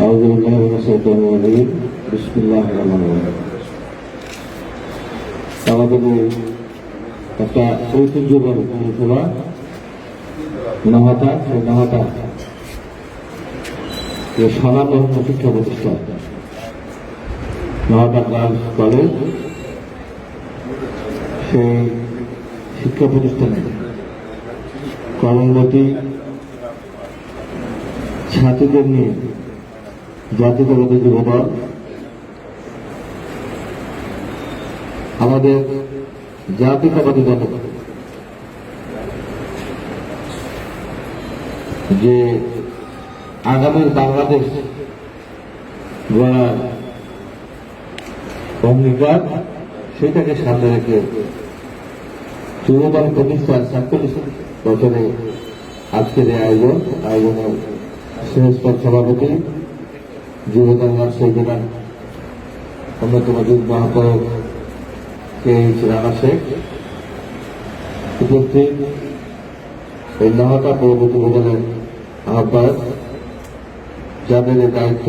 أعوذ بالله من الشيطان الرجيم بسم الله الرحمن الرحيم আমাদের এই একটা ঐতিহ্যবাহী পৌরসভা নহতা সেই নহতা যে সনাতন শিক্ষা প্রতিষ্ঠান নহতা গার্লস কলেজ সেই শিক্ষা প্রতিষ্ঠানে কর্মবতী ছাত্রীদের নিয়ে জাতীয়তাবাদী যুবদল আমাদের জাতীয়তাবাদী দল যে আগামী বাংলাদেশ গড়ার অঙ্গীকার, সেটাকে সামনে রেখে যুবদল প্রতিষ্ঠার সাতচল্লিশ বছরে আজকের এই আয়োজন, আয়োজনের সহস্পদ সভাপতি যুবদল রাজশাহী জেলার অন্যতম যুব মহাপরক কে রানা শেখ, উপস্থিত এই নহতা পরবর্তী উপদলের আহ্বায়ক, যাদের দায়িত্ব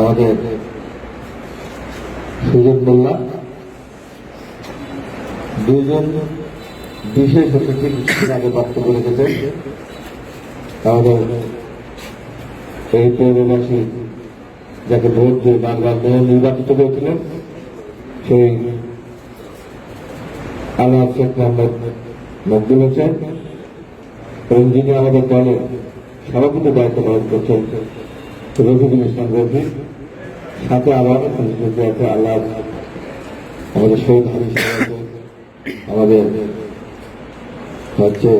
আমাদের সুজন মোল্লা। দুজন বিশেষ অতিথি আগে বক্তব্য রেখেছেন। আমাদের এই পৌরবাসী যাকে ভোট দিয়ে বারবার নির্বাচিত করেছিলেন, সেই আল্লাহ শেখ মোহাম্মদ মকবুল হোসেন এবং যিনি আমাদের দলে সভাপতি দায়িত্ব পালন করছেন রফিকুল ইসলাম রফি। সাথে আবার আছে আল্লাহ আমাদের শহীদ হারি আমাদের হচ্ছে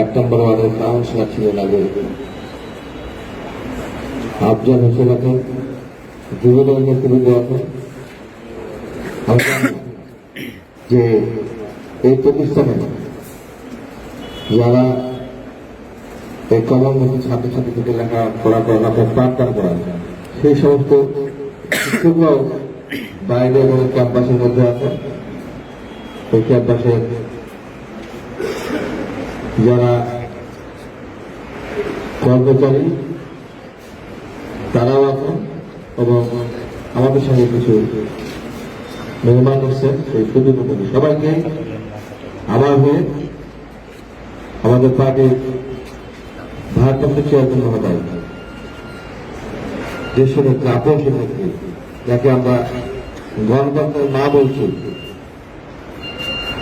এক নম্বর ওয়ার্ডের কাউন্সিলর ছিলেন আগে আফজাল হোসেন আছেন যুবদল নেতৃবৃন্দ আছেন যে এই প্রতিষ্ঠানে যারা এই কলমমুখী ছাত্রছাত্রীদেরকে লেখাপড়া করার প্রাণদান করা সেই সমস্ত শিক্ষকরাও বাইরে এবং ক্যাম্পাসের মধ্যে আছে এই ক্যাম্পাসে যারা কর্মচারী তারাও আছেন এবং আমাদের সঙ্গে কিছু মেহমান এসছেন সেই সুযোগ সবাইকে আবার হয়ে আমাদের পার্টির ভারপ্রাপ্ত চেয়ারম্যান মহোদয় দেশের নেত্রী আপসের নেত্রী, যাকে আমরা গণতন্ত্রের মা বলছি।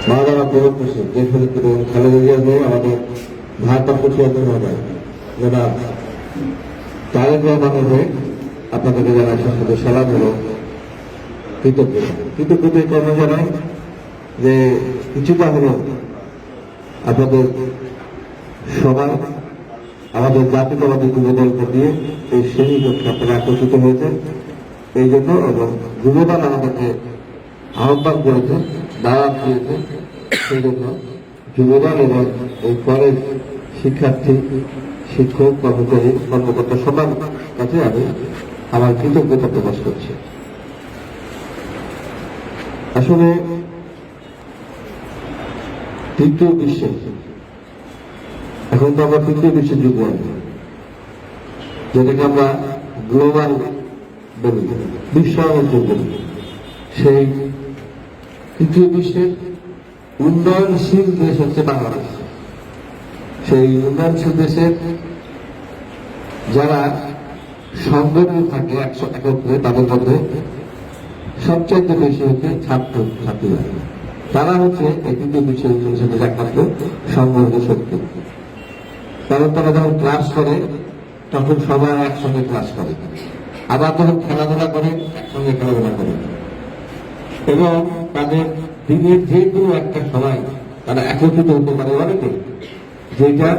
মা দ্বারা প্রয়োগ করছে দেশের নেত্রী খালেদা জিয়া হয়ে আমাদের ভারপ্রাপ্ত চেয়ারম্যান মহোদয় যারা তারেক রহমানের হয়ে আপনাদেরকে জানাই সাথে সালাম হলো কৃতজ্ঞ কৃতজ্ঞতা কারণে জানাই যে কিছুটা হলো আপনাদের সবাই, আমাদের জাতীয়তাবাদী যুবদলকে দিয়ে এই শ্রেণি লক্ষ্যে আপনারা আকর্ষিত হয়েছে। এই জন্য এবং যুবদল আমাদেরকে আহ্বান করেছে, দাওয়াত দিয়েছে। সেই জন্য যুবদল এবং এই কলেজ শিক্ষার্থী শিক্ষক, কর্মচারী, কর্মকর্তা সবার কাছে আমি আমার কৃতজ্ঞতা প্রকাশ করছি। আসলে তৃতীয় বিশ্বে, এখন তো আমরা তৃতীয় বিশ্বের যুগ যেটাকে আমরা গ্লোবাল বলি বিশ্বায়নের যুগ বলি। সেই তৃতীয় বিশ্বের উন্নয়নশীল দেশ হচ্ছে বাংলাদেশ। সেই উন্নয়নশীল দেশের যারা সংগঠন থাকে একশো একত্রে তাদের মধ্যে সবচাইতে বেশি হচ্ছে ছাত্র ছাত্রীরা। তারা হচ্ছে এই বিশ্বের একমাত্র সংগঠিত শক্তি। কারণ তারা যখন ক্লাস করে, তখন সবাই একসঙ্গে ক্লাস করে। আবার যখন খেলাধুলা করে, একসঙ্গে খেলাধুলা করে। এবং তাদের দিনের যে কোনো একটা সময় তারা একত্রিত হতে পারে অনেকে। যেটা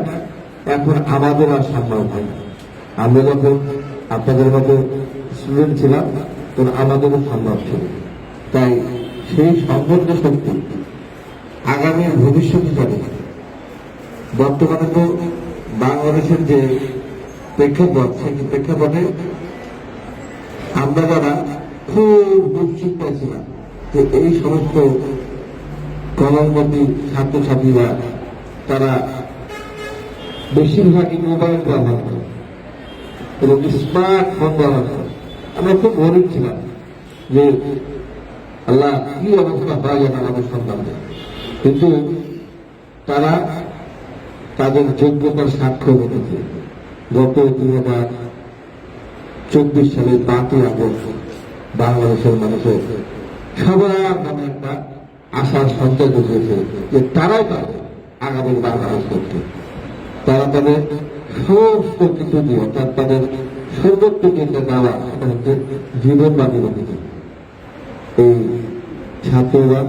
এখন আমাদের আর সম্ভব হয় আমরা যখন আপনাদের মতো স্টুডেন্ট ছিলাম, তখন আমাদেরও সম্ভব ছিল। তাই সেই সম্পর্ক শক্তি আগামী ভবিষ্যৎ হিসাবে বর্তমানে তো বাংলাদেশের যে প্রেক্ষাপট, সেই প্রেক্ষাপটে আমরা যারা খুব দুশ্চিত পাইছিলাম যে এই সমস্ত কলমবন্দী ছাত্রছাত্রীরা, তারা বেশিরভাগই মোবাইল ব্যবহার করে। এবং স্মার্টফোন ব্যবহার করে। আমরা খুব গরিব ছিলাম যে আল্লাহ কি অবস্থা হয় যেন আমাদের সন্তানদের। কিন্তু তারা তাদের যোগ্যতার সাক্ষ্য রেখেছে। গত দুই হাজার চব্বিশ সালের পাঁচই আগস্ট বাংলাদেশের মানুষের সবার মনে একটা আশার সঞ্চয় হয়েছে যে তারাই পাবে আগামী বাংলাদেশ করতে। তারা তাদের সমস্ত কিছু দিয়ে, অর্থাৎ তাদের সর্বোচ্চ যেটা দেওয়া সেটা হচ্ছে জীবন বাজি রেখেছে এই ছাত্ররা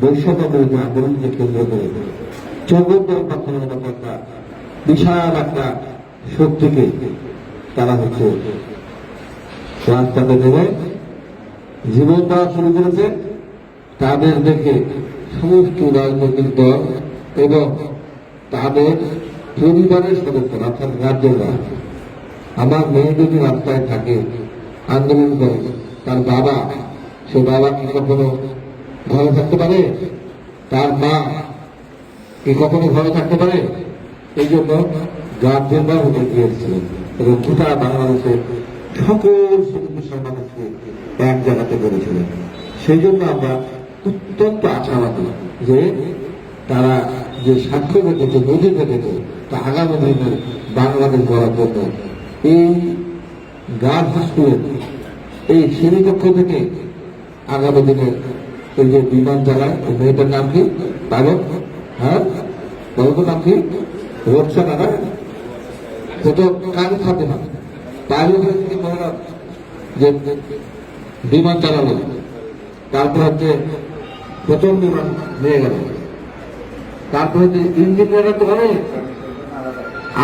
বৈষম্য বিরোধী আন্দোলনকে কেন্দ্র করে চৌদ্দ পাঠানোর মতো একটা বিশাল একটা শক্তিকে তারা হচ্ছে রাস্তাতে নেমে জীবন দেওয়া শুরু করেছে। তাদের দেখে সমস্ত রাজনৈতিক দল এবং তাদের পরিবারের সদস্য অর্থাৎ রাজ্যরা আমার মেয়ে যদি রাস্তায় থাকে, আন্দোলন করে, তার বাবা, সে বাবা কি কখনো ঘরে থাকতে পারে? তার মা কি কখনো ঘরে থাকতে পারে? এই জন্য গার্জেনরা উঠে গিয়েছিলেন। এবং গোটা বাংলাদেশের সকল মুসলমান মানুষকে এক জায়গাতে করেছিলেন। সেই জন্য আমরা অত্যন্ত আশাবাদী যে তারা যে সাক্ষ্য রেখেছে নদী রেখেছে তা আগামী বাংলাদেশ গড়ার জন্য। এই গার্লস স্কুলের এই শ্রেণীকক্ষ থেকে আগামী দিনে এই যে বিমান চালায় মেয়েটার নাম কি? পারো হ্যাঁ? বলতো নাম কি? না সে তো কাজ থাকে না। পাইলট যে বিমান চালালো। তারপর হচ্ছে প্রথম বিমান নিয়ে গেল। তারপর ইঞ্জিনিয়াররা তো অনেক।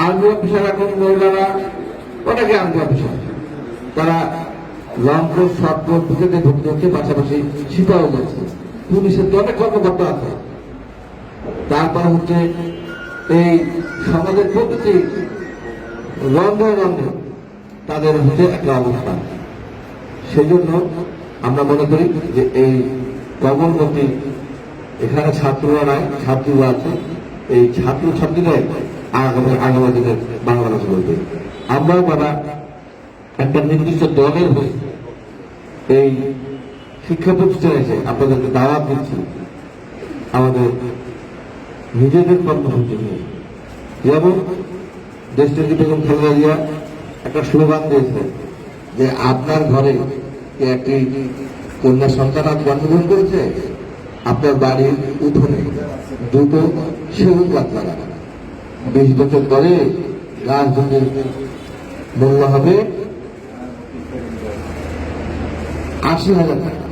আর্মি অফিসার এখন মহিলারা, অনেকে আর্মি অফিসার। তারা শর্ট কোর্স দুটোতে ভর্তি হচ্ছে পাশাপাশি সিপাহও যাচ্ছে পুলিশের তো অনেক কর্মকর্তা আছে। তারপর হচ্ছে এই সমাজের প্রতিটি রন্ধে রন্ধে তাদের হচ্ছে একটা অবস্থা সেই জন্য আমরা মনে করি যে এই কমলমতি এখানে ছাত্ররা নাই, ছাত্রীরা আছে। এই ছাত্র ছাত্রীরাই আগামী আগামী দিনের বাংলাদেশ বলবে। আমরাও তারা একটা নির্দিষ্ট দলের হয়ে এই শিক্ষা প্রতিষ্ঠানে এসে আপনাদেরকে দাওয়াত দিচ্ছি আমাদের নিজেদের কর্মসূচি নিয়ে। যেমন দেশটাকে বেগম খালেদা জিয়া একটা স্লোগান দিয়েছিলেন যে আপনার ঘরে একটি কন্যা সন্তান জন্মগ্রহণ করেছে? আপনার বাড়ির উঠোনে দুটো সেগুন গাছ লাগানো। বিশ বছর গাছ দুটির মূল্য হবে আশি হাজার টাকা।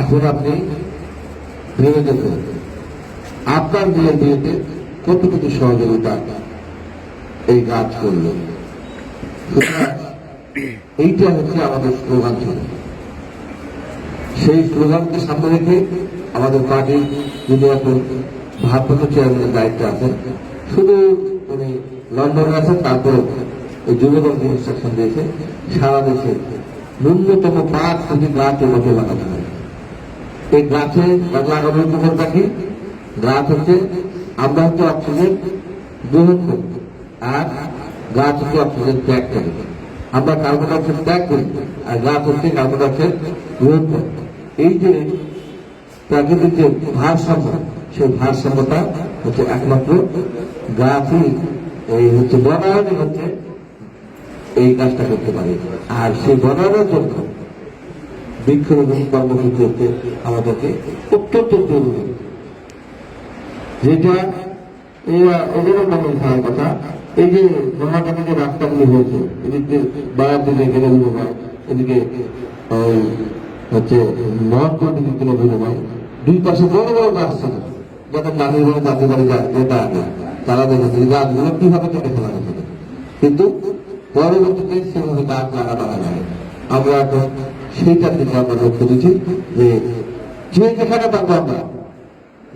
এখন আপনি ভেবে দেখুন, আপনার বিয়ের বিয়েতে কতটুকু সহযোগিতা এই গাছ করল। এইটা হচ্ছে আমাদের স্লোগান ছিল। সেই স্লোগানকে সামনে রেখে আমাদের পার্টির যিনি এখন ভারপ্রাপ্ত চেয়ারম্যানের দায়িত্বে আছেন। শুধু উনি লন্ডনে আছেন তারপর ওই যুবদল ইনস্ট্রাকশন দিয়েছে। সারা দেশে ন্যূনতম পাঁচ কোটি গাছ এলাকে লাগাতে হবে। এই গাছে লাগানোর উপকারটা কি গাছ হচ্ছে আমরা হচ্ছে অক্সিজেন গ্রহণ করি, আর গাছ হচ্ছে অক্সিজেন ত্যাগ করে। আমরা কার্বন ডাইঅক্সাইড ত্যাগ করি, আর গাছ হচ্ছে কার্বন ডাইঅক্সাইড গ্রহণ করে। এই যে প্রাকৃতিক যে ভারসাম্য সেই ভারসাম্যটা হচ্ছে একমাত্র গাছই এই হচ্ছে বনায়নই হচ্ছে এই কাজটা করতে পারে। আর সেই বনায়নের জন্য বৃক্ষরোপণ কর্মসূচি হচ্ছে আমাদেরকে অত্যন্ত জরুরি। যেটা এই ওদেরও মনে কথা, এই যে মহাকালী যে রাস্তাগুলি হয়েছে, এদিকে বাড়ার দিকে গেলে বিনিময় এদিকে হচ্ছে মহৎপুর দিকে বিনিময় দুই পাশে বড় বড় গাছ ছিল। যাদের নানির বাড়ি দাদির বাড়ি যায় যেটা আগে তারা দেখেছে গাছগুলো কীভাবে কেটে ফেলা হয়েছে কিন্তু পরবর্তীতে সেভাবে গাছ লাগানো হয় নাই। আমরা এখন সেইটার দিকে আমরা লক্ষ্য দিচ্ছি যে যে যেখানে পাবো আমরা,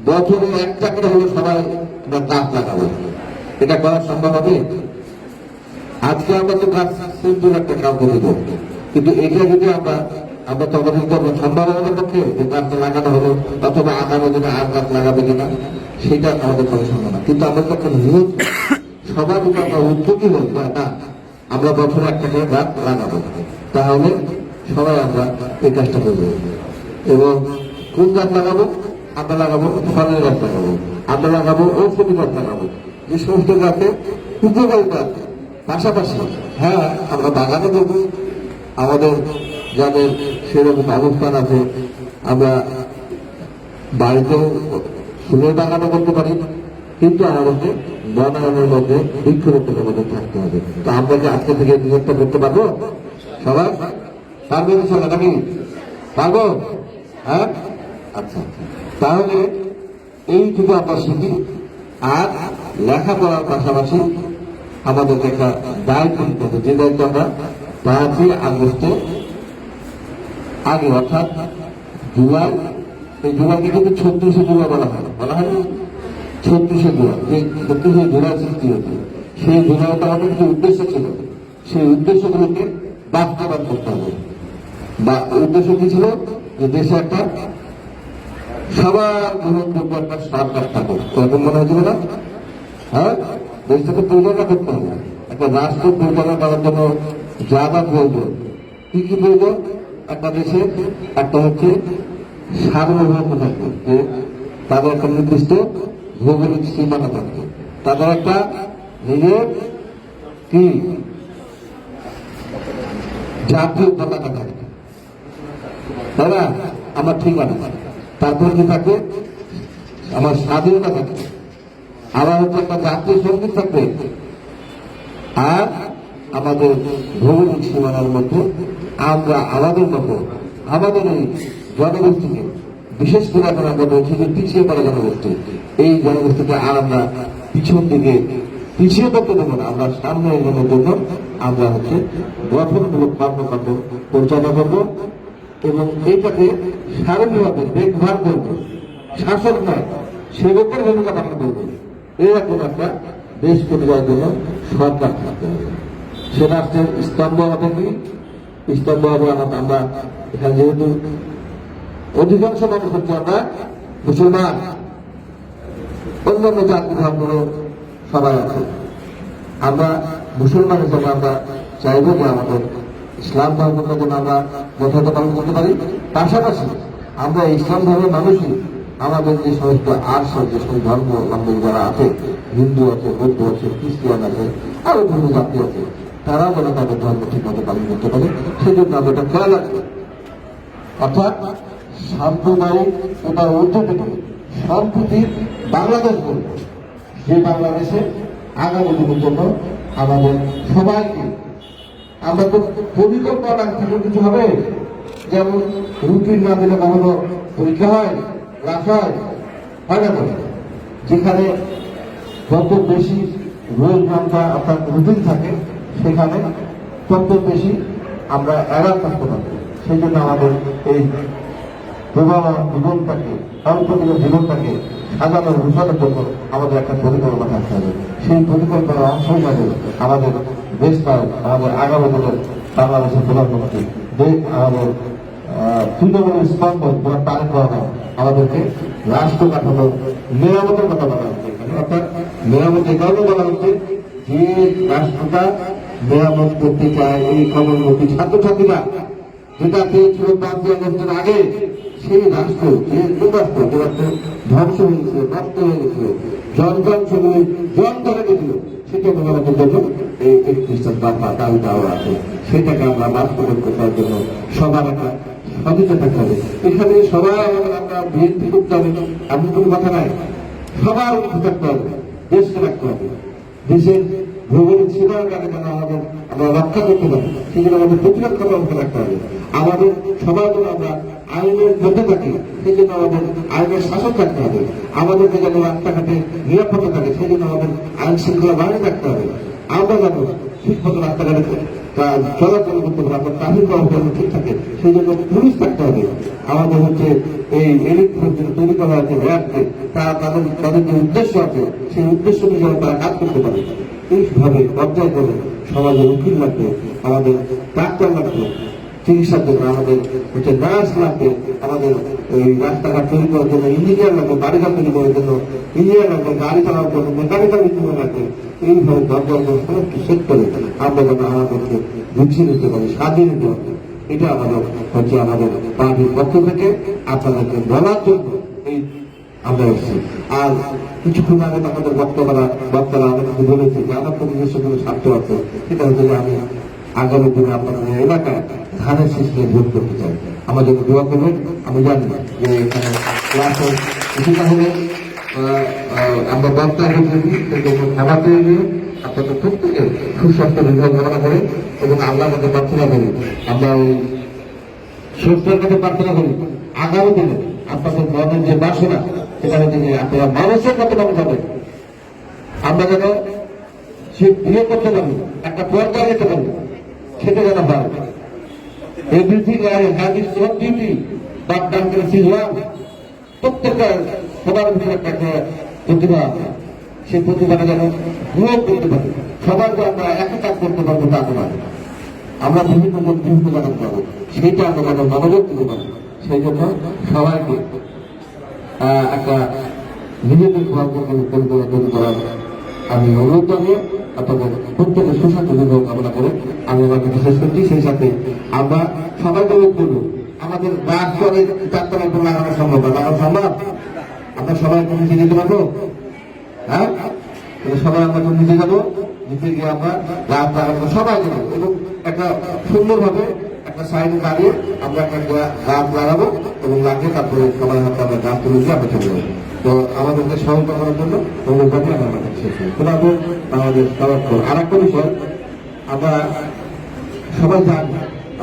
বছরে একটা করে হলো সবাই আমরা গাছ লাগাবো। এটা করা সম্ভব হবে? আজকে আমরা তো গাছ সুন্দর একটা কাম করে কিন্তু এটা যদি আমরা আমরা তখন করব সম্ভব আমাদের পক্ষে? যে গাছটা লাগানো হলো, অথবা আগামী দিনে আর গাছ লাগাবে কিনা, সেটা আমাদের পক্ষে সম্ভব না। কিন্তু আমাদের পক্ষে নিয়োগ সবার উপর আমরা উদ্যোগী হই, বা না, আমরা বছরে একটা করে গাছ লাগাবো। তাহলে সবাই আমরা এই কাজটা করব। এবং কোন গাছ লাগাবো? আমরা লাগাবো ফলের গাছ লাগাবো। আমরা লাগাবো ঔষধি গাছ লাগাবো। যে সমস্ত গাছে উপকারিতা। পাশাপাশি হ্যাঁ আমরা বাগানে দেবো আমাদের যাদের সেরকম অবস্থান আছে, আমরা বাড়িতেও ফুলের বাগানও করতে পারি, কিন্তু আমাদেরকে বনায়নের মধ্যে বৃক্ষরোপণের মধ্যে থাকতে হবে। তো আমরা কি আজকে থেকে নিয়োগটা করতে পারব? সবাই? পারবে সবাই নাকি পারব? হ্যাঁ? আচ্ছা তাহলে এইটুকু আমরা শিখি। আর লেখাপড়ার পাশাপাশি আমাদেরকে একটা দায়িত্ব নিতে হবে। যে দায়িত্ব আমরা পাঁচই আগস্টে আগে অর্থাৎ জুলাই, এই জুলাইকে কিন্তু ছত্রিশে জুলাই বলা হয়। বলা হয়? ছত্রিশে জুলাই। যে ছত্রিশে জুলাই সৃষ্টি হয়েছে। সেই জুলাইটা আমাদের কিছু উদ্দেশ্য ছিল, সেই উদ্দেশ্যগুলোকে বাস্তবায়ন করতে হবে। বা উদ্দেশ্য কি ছিল? যে দেশে একটা সবার গ্রহণযোগ্য একটা সরকার থাকুক এরকম মনে হয়েছিল না? হ্যাঁ? দেশটাকে পরিচালনা করতে হবে। একটা রাষ্ট্র পরিচালনা করার জন্য যা যা প্রয়োজন, কি কি প্রয়োজন? একটা দেশে, একটা হচ্ছে সার্বভৌম থাকবে যে তাদের একটা নির্দিষ্ট ভৌগোলিক সীমানা থাকবে। তাদের একটা নিজের কি? জাতীয় পতাকা থাকবে। তাই না আমার ঠিকানা তারপর কি থাকবে? আমার স্বাধীনতা থাকবে। আবার হচ্ছে একটা জাতীয় সংগীত থাকবে। আর আমাদের ভৌগোলিক সীমানার মধ্যে আমরা আমাদের মতো আমাদের এই জনগোষ্ঠীকে বিশেষ করে বলছি যে পিছিয়ে পড়া জনগোষ্ঠী। এই জনগোষ্ঠীকে আর আমরা পিছন দিকে পিছিয়ে পড়তে দেবো না। আমরা সামনে এগোনোর জন্য আমরা হচ্ছে গঠনমূলক কর্মকাণ্ড পরিচালনা করব এবং এইটাকে সার্বিকভাবে দেখভাল করব। শাসক নয় সেবকের ভূমিকা পালন করব। এরকম একটা দেশ পরিবারের জন্য সরকার থাকতে হবে। সে রাষ্ট্রের স্তম্ভ হবে কি স্তম্ভ হবে আমরা এখানে যেহেতু অধিকাংশ মানুষ হচ্ছে আমরা মুসলমান। অন্যান্য জাতি ধর্ম সবাই আছে। আমরা মুসলমান হিসেবে আমরা চাইব যে আমাদের ইসলাম ধর্মকে যেন আমরা যথাযথ পালন করতে পারি। পাশাপাশি আমরা ইসলাম ধর্মের মানুষই, আমাদের যে সমস্ত আর্স যে সমস্ত ধর্ম যারা আছে, হিন্দু আছে, বৌদ্ধ আছে খ্রিস্টিয়ান আছে, আরও বিভিন্ন জাতি আছে। তারা যেন তাদের ধর্ম ঠিক মতো পালন করতে পারে, সেজন্য আমরা এটা খেয়াল রাখব অর্থাৎ সাম্প্রদায়িক ঊর্ধ্ব থেকে সম্প্রতি বাংলাদেশ বলব যে বাংলাদেশে আগামী দিনের জন্য আমাদের সবাইকে আমরা তো পরিকল্পনা থেকে কিছু হবে যেমন রুটিন না দিলে কখনো পরীক্ষা হয়, ক্লাস হয় হয় না বলে যেখানে যত বেশি রোজ ঘণ্টা অর্থাৎ রুটিন থাকে সেখানে তত বেশি আমরা এড়া থাকতে পারব সেই জন্য আমাদের এই প্রবাহ জীবনটাকে অল্প জীবনটাকে সাজানো ঘোষণার জন্য আমাদের একটা পরিকল্পনা থাকতে হবে সেই পরিকল্পনার অংশ হিসাবে আমাদের দেশটা আমাদের আগামী দিনের বাংলাদেশের প্রধানমন্ত্রী আমাদের তৃণমূলের স্তম্ভ তোমার তারেক রহমান, আমাদেরকে রাষ্ট্র কাঠামো মেরামতের কথা বলা হচ্ছে। অর্থাৎ মেরামত এই কারণে বলা হচ্ছে যে রাষ্ট্রটা মেরামত করতে চায় এই কমলমন্ত্রী ছাত্রছাত্রীরা। যেটা পেয়েছিল পাঁচই আগস্টের আগে সেই রাষ্ট্র, যে রাষ্ট্র যে ধ্বংস হয়ে গেছিল নষ্ট হয়ে গেছিল যন্ত্রাংশগুলি জন ধরে গেছিল, সেটা মেরামতের জন্য এই একত্রিশটা দফা দাবি দেওয়া আছে। সেটাকে আমরা বাস্তবায়ন করার জন্য সবার একটা সচেতন থাকতে হবে এখানে সবাই আমরা বিএনপি করতে হবে এমন কোনো কথা নাই। সবার উঠে থাকতে হবে, দেশকে রাখতে হবে। দেশের ভৌগোলিক সীমানাটাকে যেন আমাদের আমরা রক্ষা করতে পারি। সেই জন্য আমাদের প্রতিরক্ষা ব্যবস্থা রাখতে হবে। আমাদের সবার জন্য আমরা আইনের মধ্যে থাকি, সেই জন্য আমাদের আইনের শাসন থাকতে হবে। আমাদেরকে যেন রাস্তাঘাটে নিরাপত্তা থাকে, সেই জন্য আমাদের আইন শৃঙ্খলা বাহিনী থাকতে হবে। আমরা যেন ঠিক মতো রাস্তাঘাটে চলাচল করতে পারে আপনার ট্রাফিক ব্যবস্থা যেন ঠিক থাকে। সেই জন্য পুলিশ থাকতে হবে। আমাদের হচ্ছে এই এলিট তৈরি করা আছে র্যাবকে তারা তাদের তাদের যে উদ্দেশ্য আছে, সেই উদ্দেশ্য অনুযায়ী তারা কাজ করতে পারে। এইভাবে পর্যায় করে সমাজের উকিল লাগবে আমাদের ডাক্তার লাগবে চিকিৎসার জন্য আমাদের হচ্ছে নার্স লাগবে আমাদের এই রাস্তাঘাট তৈরি করার জন্য ইঞ্জিনিয়ার লাগবে বাড়িঘাট তৈরি করার জন্য ইঞ্জিনিয়ার লাগবে গাড়ি চালানোর জন্য মেকানিক্যাল ইঞ্জিনিয়ার লাগবে এইভাবে দরকার সমস্ত সেক্টরে আমরা যেন আমাদেরকে গুছিয়ে নিতে পারি, স্বাধীন নিতে এটা আমাদের হচ্ছে আমাদের পার্টির পক্ষ থেকে আপনাদেরকে বলার জন্য আমরা আর কিছুক্ষণ আগে আমাদের বক্তারা বক্তারা আমাদেরকে বলেছে যে আমার নিজস্ব কোনো স্বার্থ আছে। সেটা হচ্ছে আমি আগামী দিনে আপনাদের এলাকায় ধানের সিস্টেমে ভোট করতে চাই। আমার জন্য দোয়া করবেন। আমি জানি যে এখানে ক্লাসে কিছুটা হলে আমরা বক্তা গিয়ে আপনাদের প্রত্যেকে সুস্বাস্থ্য নির্ভর কামনা করে এবং আল্লাহ আমাদের প্রার্থনা করি। আমরা ওই সুস্থের কাছে প্রার্থনা করি। আগামী দিনে আপনাদের মনের যে বাসনা হচ্ছে যে আপনারা মানুষের মানুষ হবেন আমরা যেন সে বিয়ে করতে পারি একটা পর্দা যেতে পারি, সেটা যেন হয়। Everything I have is one duty but one প্রত্যেকটা সবার ভিতরে একটা প্রতিভা সেই প্রতিভাটা যেন গ্রো করতে পারি। সবাইকে আমরা একই কাজ করতে পারব তা নয়। আমরা বিভিন্ন জন বিভিন্ন জায়গায় যাব সেইটা আমরা যেন মনোযোগ দিতে পারি সেই জন্য সবাইকে একটা নিজেদের পরিবর্তন করার আমি অনুরোধ জানিয়ে আপনাদের প্রত্যেকের সুস্বাস্থ্য বিভাগ কামনা করে আমি আমাকে বিশেষ করছি। সেই সাথে আমরা সবাইকে অনুরোধ করব, আমাদের গাছ করে চারতলায় উপর লাগানো সম্ভব লাগানো সম্ভব? আমরা সবাই একটু নিচে যেতে পারব? হ্যাঁ? সবাই আমরা একটু নিচে যাব। নিচে গিয়ে আমরা গাছ লাগাবো সবাই যাব এবং একটা সুন্দরভাবে একটা সাইডে দাঁড়িয়ে আমরা একটা গাছ লাগাবো এবং লাগিয়ে তারপরে সবাই হাতে আমরা গাছ তুলে দিয়ে আমরা চলে যাব। তো আমাদেরকে সহযোগিতা করার জন্য ধন্যবাদ আমি আমাদের শেষ করি তোমাদের আমাদের সবার আর একটা বিষয়, আমরা সবাই জানি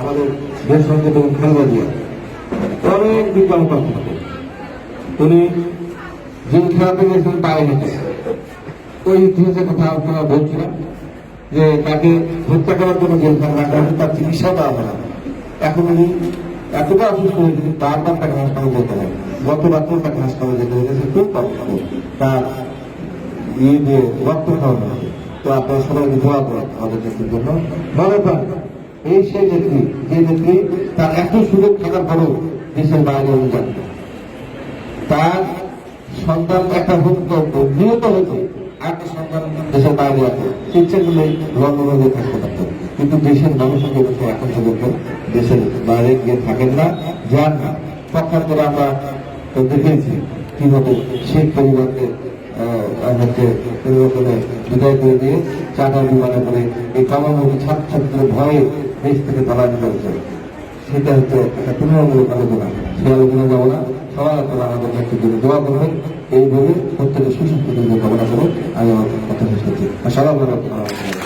আমাদের দেশ সঙ্গে এবং খেলবা দিয়ে অনেক বিকল্প উনি যে খেলাতে গেছিলেন পায়ে হেঁটে ওই ইতিহাসের কথা আপনারা বলছিলাম যে তাকে হত্যা করার জন্য জেলখানা রাখা হয়েছে তার চিকিৎসা দেওয়া হয় এখন উনি এতটা অসুস্থ হয়েছে বারবার তাকে হাসপাতালে যেতে হয়। গত রাত্রেও তাকে হাসপাতালে যেতে হয়েছে খুব কষ্ট তার ইয়ে দিয়ে রক্ত খাওয়ানো হবে তো আপনারা সবাইকে দোয়া করেন আমাদের নেত্রীর জন্য। মনে করেন এই সেই নেত্রী, যে নেত্রী, তার এত সুযোগ থাকার পরেও দেশের বাইরে অনুযায়ী তার সন্তান একটা ভুক্ত নিহত হয়েছে। একটা সন্তান দেশের বাইরে আছে। ইচ্ছে করলে লন্ডনে থাকতে পারত কিন্তু দেশের মানুষের জন্য সে এখন পর্যন্ত দেশের বাইরে গিয়ে থাকেন না। যান না তখন করে আমরা দেখেছি কীভাবে শেখ পরিবারকে হচ্ছে পরিবর্তনে বিদায় করে দিয়ে চাঁদা বিমানে করে এই কামামুখী ছাত্রছাত্রীদের ভয়ে দেশ থেকে পালানো করেছে সেটা হচ্ছে একটা তুলনামূলক আলোচনা। সেই আলোচনা যাব না। সবাই আপনারা আমাদের ব্যক্তির জন্য দোয়া করবেন। এইভাবে প্রত্যেকের সুস্বাস্থ্য কামনা করে আমি আমার কথা শেষ করছি। আসসালামু আলাইকুম।